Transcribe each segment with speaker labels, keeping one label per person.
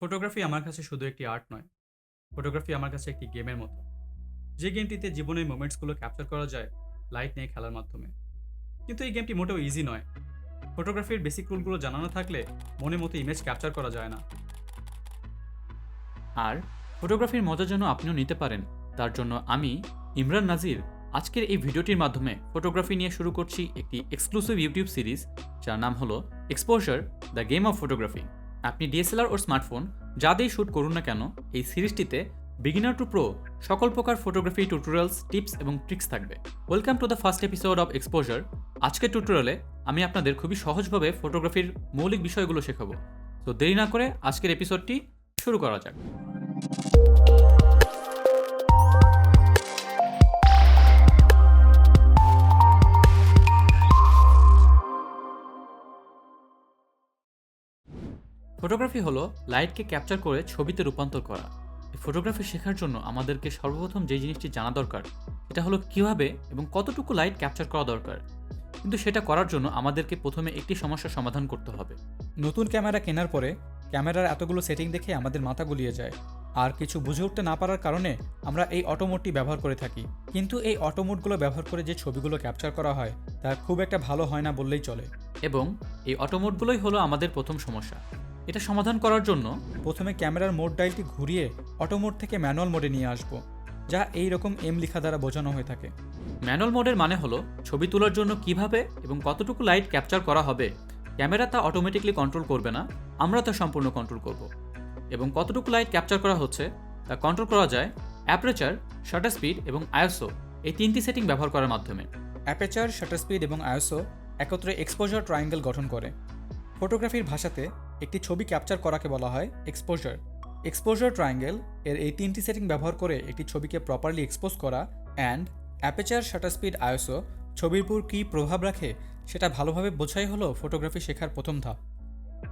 Speaker 1: Photography আমার কাছে শুধু একটি আর্ট নয়। ফটোগ্রাফি আমার কাছে একটি গেমের মতো। যে গেমটিতে জীবনের মোমেন্টসগুলো ক্যাপচার করা যায় লাইট নিয়ে খেলার মাধ্যমে। কিন্তু এই গেমটি মোটেও ইজি নয়। ফটোগ্রাফির বেসিক রুলগুলো জানানো থাকলে মনে মতো ইমেজ ক্যাপচার করা যায় না।
Speaker 2: আর ফটোগ্রাফির মজার জন্য আপনিও নিতে পারেন। তার জন্য আমি ইমরান নাজির আজকের এই ভিডিওটির মাধ্যমে ফটোগ্রাফি নিয়ে শুরু করছি একটি এক্সক্লুসিভ ইউটিউব সিরিজ যার নাম হলো exposure the game of photography আপনি ডিএসএলআর ও স্মার্টফোন যা দিয়েই শ্যুট করুন না কেন, এই সিরিজটিতে বিগিনার টু প্রো সকল প্রকার ফটোগ্রাফি টিউটোরিয়ালস টিপস এবং ট্রিক্স থাকবে। Welcome to the first episode of exposure আজকের টুটোরিয়ালে আমি আপনাদের খুবই সহজভাবে ফটোগ্রাফির মৌলিক বিষয়গুলো শেখাবো। তো দেরি না করে আজকের এপিসোডটি শুরু করা যাক। ফটোগ্রাফি হলো লাইটকে ক্যাপচার করে ছবিতে রূপান্তর করা। এই ফটোগ্রাফি শেখার জন্য আমাদেরকে সর্বপ্রথম যে জিনিসটি জানা দরকার এটা হলো কীভাবে এবং কতটুকু লাইট ক্যাপচার করা দরকার। কিন্তু সেটা করার জন্য আমাদেরকে প্রথমে একটি সমস্যার সমাধান করতে হবে।
Speaker 3: নতুন ক্যামেরা কেনার পরে ক্যামেরার এতগুলো সেটিং দেখে আমাদের মাথা গুলিয়ে যায়। আর কিছু বুঝে উঠতে না পারার কারণে আমরা এই অটোমোডটি ব্যবহার করে থাকি। কিন্তু এই অটোমোডগুলো ব্যবহার করে যে ছবিগুলো ক্যাপচার করা হয় তা খুব একটা ভালো হয় না বললেই চলে।
Speaker 2: এবং এই অটোমোডগুলোই হলো আমাদের প্রথম সমস্যা। এটা সমাধান করার জন্য
Speaker 3: প্রথমে ক্যামেরার মোড ডাইলটি ঘুরিয়ে অটোমোড থেকে ম্যানুয়াল মোডে নিয়ে আসব যা এই রকম এম লেখা দ্বারা বোঝানো হয়ে থাকে।
Speaker 2: ম্যানুয়াল মোডের মানে হলো ছবি তোলার জন্য কীভাবে এবং কতটুকু লাইট ক্যাপচার করা হবে। ক্যামেরা তা অটোমেটিকলি কন্ট্রোল করবে না আমরা তা সম্পূর্ণ কন্ট্রোল করব। এবং কতটুকু লাইট ক্যাপচার করা হচ্ছে তা কন্ট্রোল করা যায় অ্যাপারেচার শাটার স্পিড এবং আয়োসো এই তিনটি সেটিং ব্যবহার করার মাধ্যমে।
Speaker 3: অ্যাপেচার শাটার স্পিড এবং আইএসও একত্রে এক্সপোজার ট্রায়াঙ্গেল গঠন করে। ফটোগ্রাফির ভাষাতে একটি ছবি ক্যাপচার করাকে বলা হয় এক্সপোজার এক্সপোজার ট্রায়াঙ্গেল এর এই তিনটি সেটিং ব্যবহার করে একটি ছবিকে প্রপারলি এক্সপোজ করা and aperture shutter speed ISO ছবির উপর কী প্রভাব রাখে সেটা ভালোভাবে বোঝাই হলো ফটোগ্রাফি শেখার প্রথম ধাপ।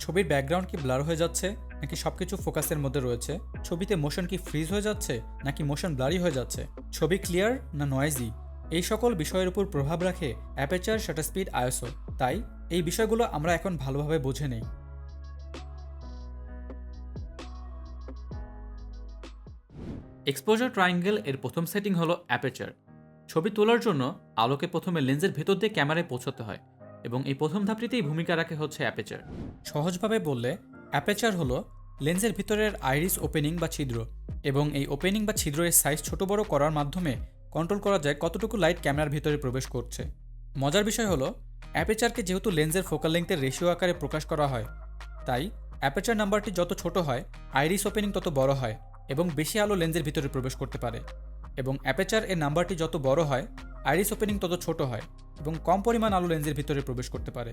Speaker 3: ছবির ব্যাকগ্রাউন্ড কি ব্লার হয়ে যাচ্ছে নাকি সবকিছু ফোকাসের মধ্যে রয়েছে? ছবিতে মোশন কি ফ্রিজ হয়ে যাচ্ছে নাকি মোশন ব্লারি হয়ে যাচ্ছে? ছবি ক্লিয়ার না নয়েজি এই সকল বিষয়ের উপর প্রভাব রাখে অ্যাপেচার শাটার স্পিড আইএসও তাই এই বিষয়গুলো আমরা এখন ভালোভাবে বুঝে নেই।
Speaker 2: এক্সপোজার ট্রায়াঙ্গেল এর প্রথম সেটিং হলো অ্যাপেচার ছবি তোলার জন্য আলোকে প্রথমে লেন্সের ভেতর দিয়ে ক্যামেরায় পৌঁছাতে হয় এবং এই প্রথম ধাপটিতেই ভূমিকা রাখে হচ্ছে অ্যাপেচার
Speaker 3: সহজভাবে বললে অ্যাপেচার হলো লেন্সের ভিতরের আইরিস ওপেনিং বা ছিদ্র এবং এই ওপেনিং বা ছিদ্রের সাইজ ছোট বড় করার মাধ্যমে কন্ট্রোল করা যায় কতটুকু লাইট ক্যামেরার ভিতরে প্রবেশ করছে। মজার বিষয় হলো অ্যাপেচারকে যেহেতু লেন্সের ফোকাল লেন্থের রেশিও আকারে প্রকাশ করা হয়, তাই অ্যাপেচার নাম্বারটি যত ছোট হয়, আইরিস ওপেনিং তত বড় হয়। এবং বেশি আলো লেন্সের ভিতরে প্রবেশ করতে পারে। এবং অ্যাপেচার এর নাম্বারটি যত বড় হয়, আইরিস ওপেনিং তত ছোট হয় এবং কম পরিমাণ আলো লেন্সের ভিতরে প্রবেশ করতে পারে।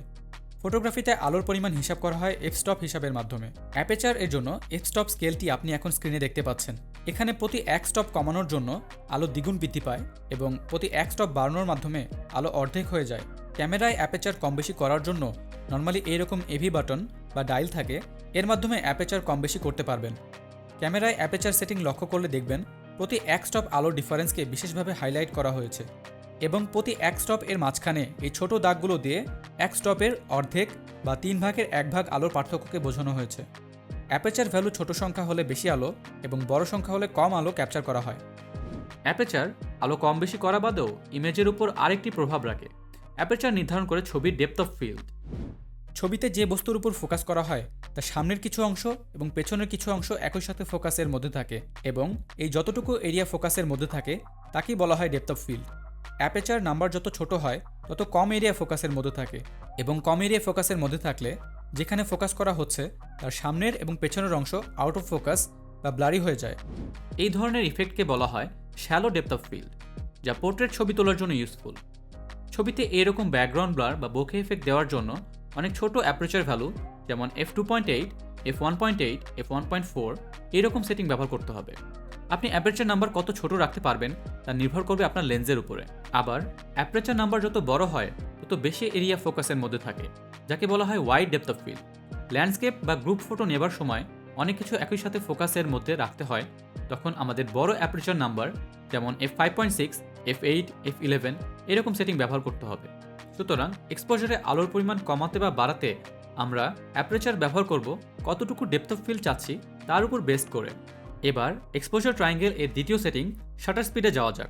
Speaker 3: ফটোগ্রাফিতে আলোর পরিমাণ হিসাব করা হয় এফ স্টপ হিসাবের মাধ্যমে। অ্যাপেচার এর জন্য এফ স্টপ স্কেলটি আপনি এখন স্ক্রিনে দেখতে পাচ্ছেন। এখানে প্রতি এক স্টপ কমানোর জন্য আলো দ্বিগুণ বৃদ্ধি পায় এবং প্রতি এক স্টপ বাড়ানোর মাধ্যমে আলো অর্ধেক হয়ে যায়। ক্যামেরায় অ্যাপেচার কম বেশি করার জন্য নর্মালি এইরকম এভি বাটন বা ডাইল থাকে, এর মাধ্যমে অ্যাপেচার কম বেশি করতে পারবেন। ক্যামেরায় অ্যাপেচার সেটিং লক্ষ্য করলে দেখবেন প্রতি এক স্টপ আলোর ডিফারেন্সকে বিশেষভাবে হাইলাইট করা হয়েছে এবং প্রতি এক স্টপ এর মাঝখানে এই ছোট দাগগুলো দিয়ে এক স্টপের অর্ধেক বা তিন ভাগের এক ভাগ আলোর পার্থক্যকে বোঝানো হয়েছে। অ্যাপেচার ভ্যালু ছোট সংখ্যা হলে বেশি আলো এবং বড় সংখ্যা হলে কম আলো ক্যাপচার করা হয়।
Speaker 2: অ্যাপেচার আলো কম বেশি করা বাদেও ইমেজের উপর আরেকটি প্রভাব রাখে। অ্যাপেচার নির্ধারণ করে ছবির ডেপথ অফ ফিল্ড
Speaker 3: ছবিতে যে বস্তুর উপর ফোকাস করা হয়, তা সামনের কিছু অংশ এবং পেছনের কিছু অংশ একই সাথে ফোকাসের মধ্যে থাকে এবং এই যতটুকু এরিয়া ফোকাসের মধ্যে থাকে, তাকেই বলা হয় depth of field. Aperture number যত ছোট হয়, তত কম এরিয়া ফোকাসের মধ্যে থাকে এবং কম এরিয়া ফোকাসের মধ্যে থাকলে, যেখানে ফোকাস করা হচ্ছে, তার সামনের এবং পেছনের অংশ আউট অফ ফোকাস বা ব্লারি হয়ে যায়।
Speaker 2: এই ধরনের ইফেক্টকে বলা হয় শ্যালো ডেপথ অফ ফিল্ড যা পোর্ট্রেট ছবি তোলার জন্য ইউজফুল ছবিতে এরকম ব্যাকগ্রাউন্ড ব্লার বা বোকে এফেক্ট দেওয়ার জন্য অনেক ছোট অ্যাপারেচার ভ্যালু যেমন F two point eight F one point eight F one point four এরকম সেটিং ব্যবহার করতে হবে। আপনি অ্যাপারেচার নাম্বার কত ছোট রাখতে পারবেন, তা নির্ভর করবে আপনার লেন্সের উপরে। আবার অ্যাপারেচার নাম্বার যত বড় হয়, তত বেশি এরিয়া ফোকাসের মধ্যে থাকে, যাকে বলা হয় wide depth of field landscape বা গ্রুপ ফটো নেবার সময় অনেক কিছু একই সাথে ফোকাসের মধ্যে রাখতে হয়, তখন আমাদের বড় অ্যাপারেচার নাম্বার যেমন F five point six F eight F eleven এরকম সেটিং ব্যবহার করতে হবে। সুতরাং এক্সপোজারে আলোর পরিমাণ কমাতে বা বাড়াতে আমরা অ্যাপারেচার ব্যবহার করব কতটুকু ডেপথ অফ ফিল্ড চাচ্ছি তার উপর বেস করে। এবার এক্সপোজার ট্রায়াঙ্গেল এর দ্বিতীয় সেটিং শাটার স্পিডে যাওয়া যাক।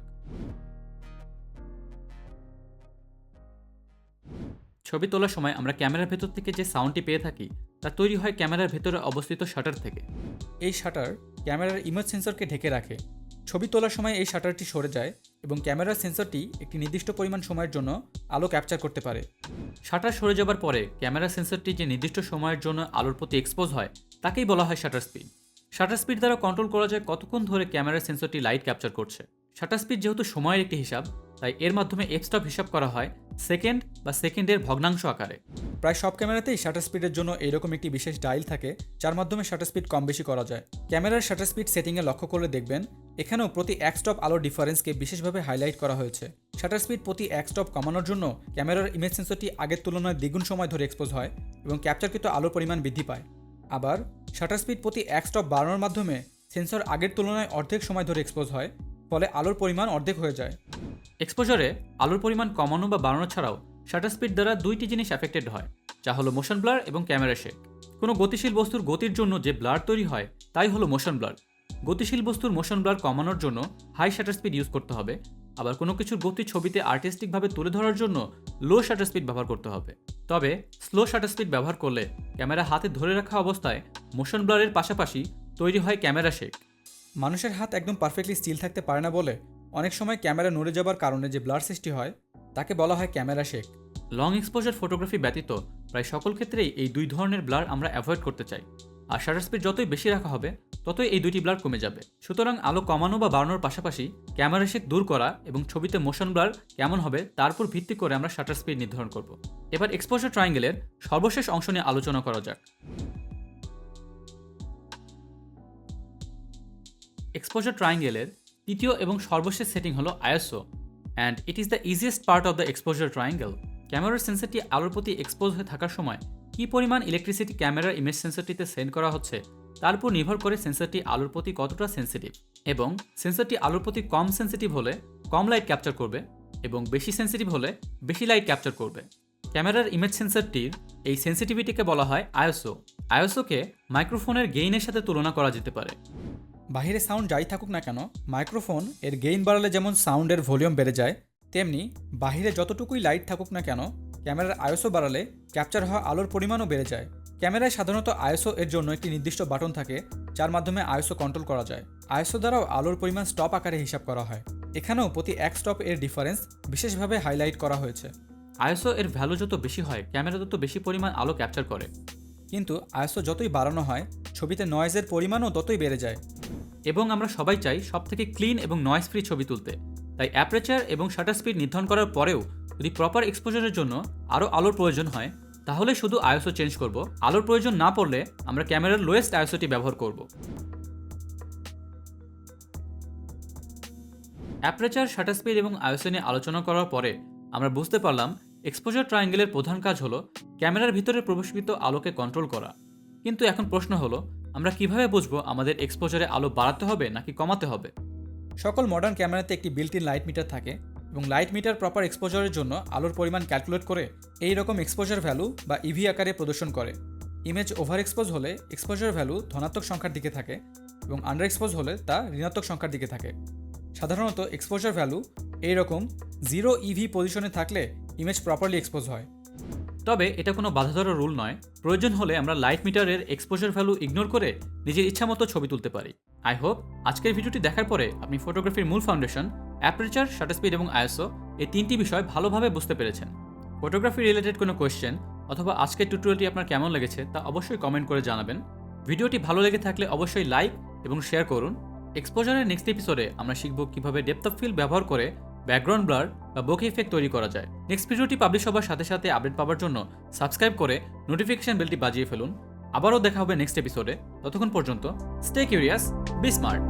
Speaker 2: ছবি তোলার সময় আমরা ক্যামেরার ভেতর থেকে যে সাউন্ডটি পেয়ে থাকি, তা তৈরি হয় ক্যামেরার ভেতরে অবস্থিত শাটার থেকে।
Speaker 3: এই শাটার ক্যামেরার ইমেজ সেন্সরকে ঢেকে রাখে। ছবি তোলার সময় এই শাটারটি সরে যায় এবং ক্যামেরার সেন্সরটি একটি নির্দিষ্ট পরিমাণ সময়ের জন্য আলো ক্যাপচার করতে পারে।
Speaker 2: শাটার সরে যাবার পরে ক্যামেরা সেন্সরটি যে নির্দিষ্ট সময়ের জন্য আলোর প্রতি এক্সপোজ হয়, তাকেই বলা হয় শাটার স্পিড। শাটার স্পিড দ্বারা কন্ট্রোল করা যায় কতক্ষণ ধরে ক্যামেরার সেন্সরটি লাইট ক্যাপচার করছে। শাটার স্পিড যেহেতু সময়ের একটি হিসাব, তাই এর মাধ্যমে এপস্টপ হিসাব করা হয় সেকেন্ড বা সেকেন্ডের ভগ্নাংশ আকারে।
Speaker 3: প্রায় সব ক্যামেরাতেই শাটার স্পিডের জন্য এইরকম একটি বিশেষ ডাইল থাকে, যার মাধ্যমে শাটার স্পিড কম বেশি করা যায়। ক্যামেরার শাটার স্পিড সেটিংয়ে লক্ষ্য করলে দেখবেন, এখানেও প্রতি এক স্টপ আলোর ডিফারেন্সকে বিশেষভাবে হাইলাইট করা হয়েছে। শাটার স্পিড প্রতি এক স্টপ কমানোর জন্য ক্যামেরার ইমেজ সেন্সরটি আগের তুলনায় দ্বিগুণ সময় ধরে এক্সপোজ হয় এবং ক্যাপচারকৃত আলোর পরিমাণ বৃদ্ধি পায়। আবার, শাটার স্পিড প্রতি এক স্টপ বাড়ানোর মাধ্যমে সেন্সর আগের তুলনায় অর্ধেক সময় ধরে এক্সপোজ হয় ফলে আলোর পরিমাণ অর্ধেক হয়ে যায়।
Speaker 2: এক্সপোজারে আলোর পরিমাণ কমানো বা বাড়ানো ছাড়াও শাটার স্পিড দ্বারা দুইটি জিনিস অ্যাফেক্টেড হয়, যা হলো মোশন ব্লার এবং ক্যামেরা শেক কোনো গতিশীল বস্তুর গতির জন্য যে ব্লার তৈরি হয়, তাই হলো মোশন ব্লার গতিশীল বস্তুর মোশন ব্লার কমানোর জন্য হাই শাটার স্পিড ইউজ করতে হবে। আবার কোনো কিছুর গতি ছবিতে আর্টিস্টিকভাবে তুলে ধরার জন্য লো শাটার স্পিড ব্যবহার করতে হবে। তবে স্লো শাটার স্পিড ব্যবহার করলে ক্যামেরা হাতে ধরে রাখা অবস্থায় মোশন ব্লারের পাশাপাশি তৈরি হয় ক্যামেরা শেক
Speaker 3: মানুষের হাত একদম পারফেক্টলি স্টিল থাকতে পারে না বলে অনেক সময় ক্যামেরা নড়ে যাবার কারণে যে ব্লার সৃষ্টি হয়, তাকে বলা হয় camera shake
Speaker 2: long exposure photography ব্যতীত প্রায় সকল ক্ষেত্রেই এই দুই ধরনের ব্লার আমরা অ্যাভয়েড করতে চাই। আর শাটার স্পিড যতই বেশি রাখা হবে, ততই এই দুইটি ব্লার কমে যাবে। সুতরাং আলো কমানো বা বাড়ানোর পাশাপাশি ক্যামেরা শেক দূর করা এবং ছবিতে মোশন ব্লার কেমন হবে, তার উপর ভিত্তি করে আমরা শাটার স্পিড নির্ধারণ করব। এবার এক্সপোজার ট্রায়াঙ্গেলের সর্বশেষ অংশ নিয়ে আলোচনা করা যাক। এক্সপোজার ট্রায়াঙ্গেলের তৃতীয় এবং সর্বশেষ সেটিং হলো ISO. And it is the easiest part of the exposure triangle ক্যামেরার সেন্সরটি আলোর প্রতি এক্সপোজ হয়ে থাকার সময় কী পরিমাণ ইলেকট্রিসিটি ক্যামেরার ইমেজ সেন্সরটিতে সেন্ড করা হচ্ছে, তার উপর নির্ভর করে সেন্সরটি আলোর প্রতি কতটা সেন্সিটিভ এবং সেন্সরটি আলোর প্রতি কম সেন্সিটিভ হলে কম লাইট ক্যাপচার করবে এবং বেশি সেন্সিটিভ হলে বেশি লাইট ক্যাপচার করবে। ক্যামেরার ইমেজ সেন্সরটির এই সেন্সিটিভিটিকে বলা হয় আয়োসো আয়োসোকে মাইক্রোফোনের গেইনের সাথে তুলনা করা যেতে পারে।
Speaker 3: বাহিরে সাউন্ড যাই থাকুক না কেন মাইক্রোফোন এর গেইন বাড়ালে যেমন সাউন্ডের ভলিউম বেড়ে যায় তেমনি বাহিরে যতটুকুই লাইট থাকুক না কেন ক্যামেরার আয়সো বাড়ালে ক্যাপচার হওয়া আলোর পরিমাণও বেড়ে যায়। ক্যামেরায় সাধারণত আয়সো এর জন্য একটি নির্দিষ্ট বাটন থাকে যার মাধ্যমে আয়সো কন্ট্রোল করা যায়। আয়সো দ্বারাও আলোর পরিমাণ স্টপ আকারে হিসাব করা হয়। এখানেও প্রতি এক স্টপ এর ডিফারেন্স বিশেষভাবে হাইলাইট করা হয়েছে।
Speaker 2: আইএসও এর ভ্যালু যত বেশি হয় ক্যামেরা তত বেশি পরিমাণ আলো ক্যাপচার করে।
Speaker 3: কিন্তু আয়সো যতই বাড়ানো হয় ছবিতে নয়েজের পরিমাণও ততই বেড়ে যায়।
Speaker 2: এবং আমরা সবাই চাই সব থেকে ক্লিন এবং নয়েজ ফ্রি ছবি তুলতে। তাই অ্যাপারেচার এবং শাটার স্পিড নির্ধারণ করার পরেও যদি প্রপার এক্সপোজারের জন্য আরও আলোর প্রয়োজন হয়, তাহলে শুধু আইএসও চেঞ্জ করব। আলোর প্রয়োজন না পড়লে আমরা ক্যামেরার লোয়েস্ট আইএসওটি ব্যবহার করব। অ্যাপারেচার শাটার স্পিড এবং আইএসও নিয়ে আলোচনা করার পরে আমরা বুঝতে পারলাম এক্সপোজার ট্রায়াঙ্গেলের প্রধান কাজ হলো ক্যামেরার ভিতরে প্রবেশকৃত আলোকে কন্ট্রোল করা। কিন্তু এখন প্রশ্ন হলো আমরা কীভাবে বুঝব আমাদের এক্সপোজারে আলো বাড়াতে হবে নাকি কমাতে হবে?
Speaker 3: সকল মডার্ন ক্যামেরাতে একটি বিল্ট ইন লাইট মিটার থাকে এবং লাইট মিটার প্রপার এক্সপোজারের জন্য আলোর পরিমাণ ক্যালকুলেট করে এই রকম এক্সপোজার ভ্যালু বা ইভি আকারে প্রদর্শন করে। ইমেজ ওভার এক্সপোজ হলে এক্সপোজার ভ্যালু ধনাত্মক সংখ্যার দিকে থাকে এবং আন্ডার এক্সপোজ হলে তা ঋণাত্মক সংখ্যার দিকে থাকে। সাধারণত এক্সপোজার ভ্যালু এইরকম জিরো ইভি পজিশনে থাকলে ইমেজ প্রপারলি এক্সপোজ হয়।
Speaker 2: তবে এটা কোনো বাধাধরা রুল নয়। প্রয়োজন হলে আমরা লাইট মিটারের এক্সপোজার ভ্যালু ইগনোর করে নিজের ইচ্ছামতো ছবি তুলতে পারি। আই হোপ আজকের ভিডিওটি দেখার পরে আপনি ফটোগ্রাফির মূল ফাউন্ডেশন অ্যাপারেচার শাটার স্পিড এবং আইএসও এই তিনটি বিষয় ভালোভাবে বুঝতে পেরেছেন। ফটোগ্রাফি রিলেটেড কোনো কোয়েশ্চেন অথবা আজকের টিউটোরিয়ালটি আপনার কেমন লেগেছে তা অবশ্যই কমেন্ট করে জানাবেন। ভিডিওটি ভালো লেগে থাকলে অবশ্যই লাইক এবং শেয়ার করুন। এক্সপোজারের নেক্সট এপিসোডে আমরা শিখব কীভাবে ডেপথ অফ ফিল ব্যবহার করে ব্যাকগ্রাউন্ড ব্লার বা বকি ইফেক্ট তৈরি করা যায়। নেক্সট ভিডিওটি পাবলিশ হবার সাথে সাথে আপডেট পাওয়ার জন্য সাবস্ক্রাইব করে নোটিফিকেশন বেলটি বাজিয়ে ফেলুন। আবারও দেখা হবে নেক্সট এপিসোডে ততক্ষণ পর্যন্ত স্টে কিউরিয়াস বি স্মার্ট